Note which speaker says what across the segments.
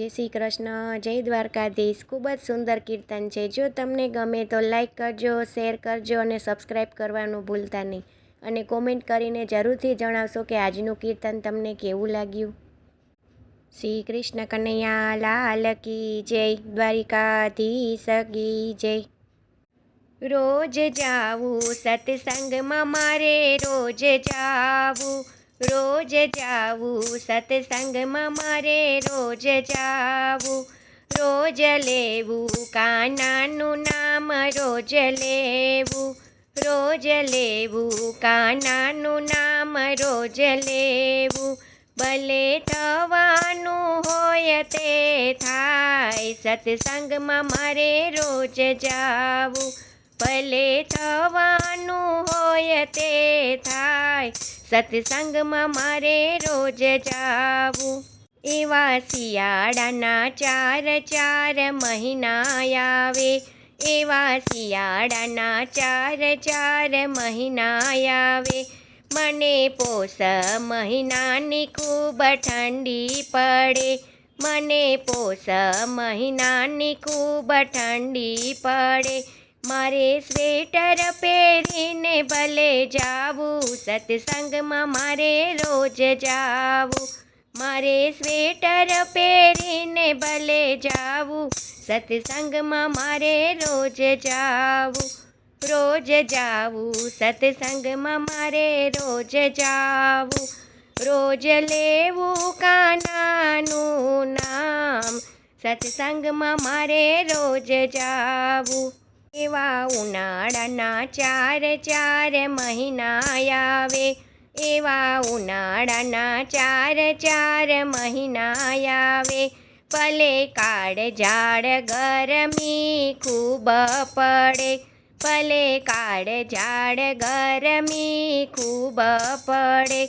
Speaker 1: જય શ્રી કૃષ્ણ, જય દ્વારકાધીશ. ખૂબ જ સુંદર કીર્તન છે. જો તમને ગમે તો લાઈક કરજો શેર કરજો અને સબસ્ક્રાઈબ કરવાનું ભૂલતા નહીં. અને કોમેન્ટ કરીને જરૂરથી જણાવશો કે આજનું કીર્તન તમને કેવું લાગ્યું? શ્રી કૃષ્ણ કનૈયા, લાલ કી જય, દ્વારિકાધીશ કી જય. રોજ જાવું, સત્સંગમાં મારે રોજ જાવું. રોજ જાવું, સત્સંગમાં મારે રોજ જાવું. રોજ લેવું, કાનાનું નામ રોજ લેવું. રોજ લેવું, કાનાનું નામ રોજ લેવું. ભલે થવાનું હોય તે થાય, સત્સંગમાં મારે રોજ જાવું. ભલે થવાનું હોય તે થાય. સત્સંગમાં મારે રોજ જાવું. એવા શિયાળાના ચાર ચાર મહિના આવે. એવા શિયાળાના ચાર ચાર મહિના આવે. મને પોષ મહિનાની ખૂબ ઠંડી પડે. મને પોષ મહિનાની ખૂબ ઠંડી પડે. મારે સ્વેટર પહેરીને ભલે જાવું, સત્સંગમાં મારે રોજ જાવું. મારે સ્વેટર પહેરીને ભલે જાવું, સત્સંગમાં મારે રોજ જાવું. રોજ જાવું, સત્સંગમાં મારે રોજ જાવું. રોજ લેવું કાનાનું નામ, સત્સંગમાં મારે રોજ જાવું. એવા ઉનાળાના ચાર ચાર મહિના આવે. એવા ઉનાળાના ચાર ચાર મહિના આવે. ભલે કાળ ઝાડ ગરમી ખૂબ પડે. ભલે કાળ ઝાડ ગરમી ખૂબ પડે.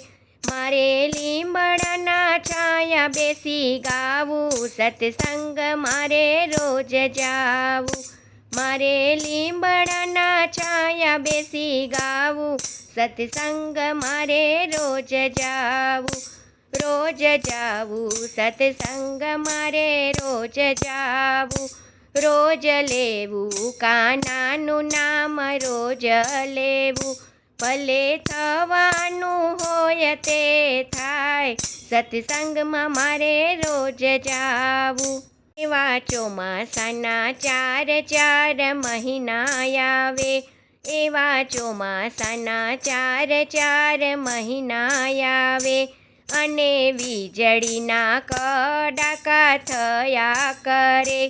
Speaker 1: મારે લીંબડાના છાયા બેસી ગાવું. સત્સંગ મારે રોજ જાવું. મારે લીંબડાના છાયા બેસી ગાવું. સત્સંગ મારે રોજ જાવું. રોજ જાવું. સત્સંગ મારે રોજ જાવું. રોજ લેવું. કાનાનું નામ રોજ લેવું. ભલે થવાનું હોય તે થાય. સત્સંગમાં મારે રોજ જાવું. એવા ચોમાસાના ચાર ચાર મહિના આવે. એવા ચોમાસાના ચાર ચાર મહિના આવે. અને વીજળીના કડાકા થયા કરે.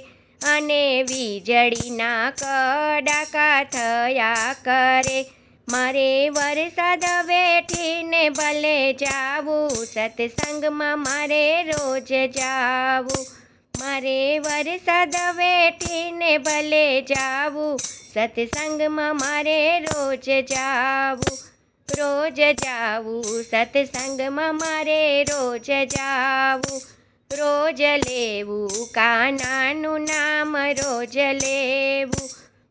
Speaker 1: અને વીજળીના કડાકા થયા કરે. મારે વરસાદ વેઠીને ભલે જાવું, સત્સંગમાં મારે રોજ જાવું. મારે વરસાદ વેઠીને ભલે જાવું, સત્સંગમાં મારે રોજ જાવું રોજ જાવું, સત્સંગમાં મારે રોજ જાવું, રોજ લેવું, કાનાનું નામ રોજ લેવું,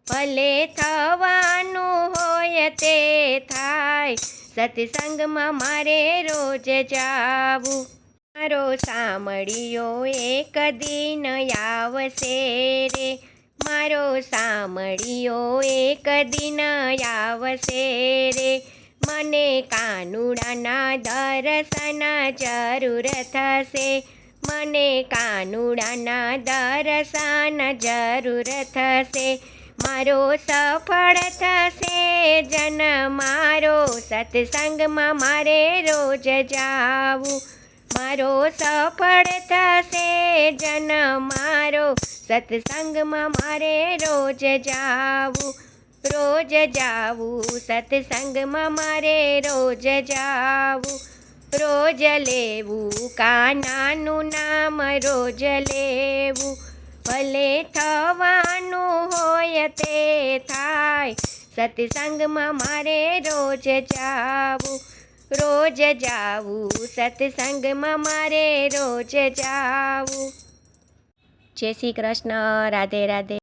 Speaker 1: ભલે થવાનું હોય તે થાય, સત્સંગમાં મારે રોજ જાવું. મારો સામળિયો એક દિન આવશે રે. મારો સામળિયો એક દિન આવશે રે. મને કાનુડાના દર્શન જરૂર થશે. મને કાનુડાના દર્શન જરૂર થશે. મારો સફળ થશે જન, મારો સત્સંગમાં મારે રોજ જાવું. મારો સફળ થશે, જન મારો સત્સંગમાં મારે રોજ જાવું રોજ જાવું, સત્સંગમાં મારે રોજ જાવું, રોજ લેવું, કાનાનું નામ રોજ લેવું, ભલે થવાનું હોય તે થાય, સત્સંગમાં મારે રોજ જાવું રોજ જાવું સત્સંગમાં મારે રોજ જાવું. જય શ્રી કૃષ્ણ રાધે રાધે.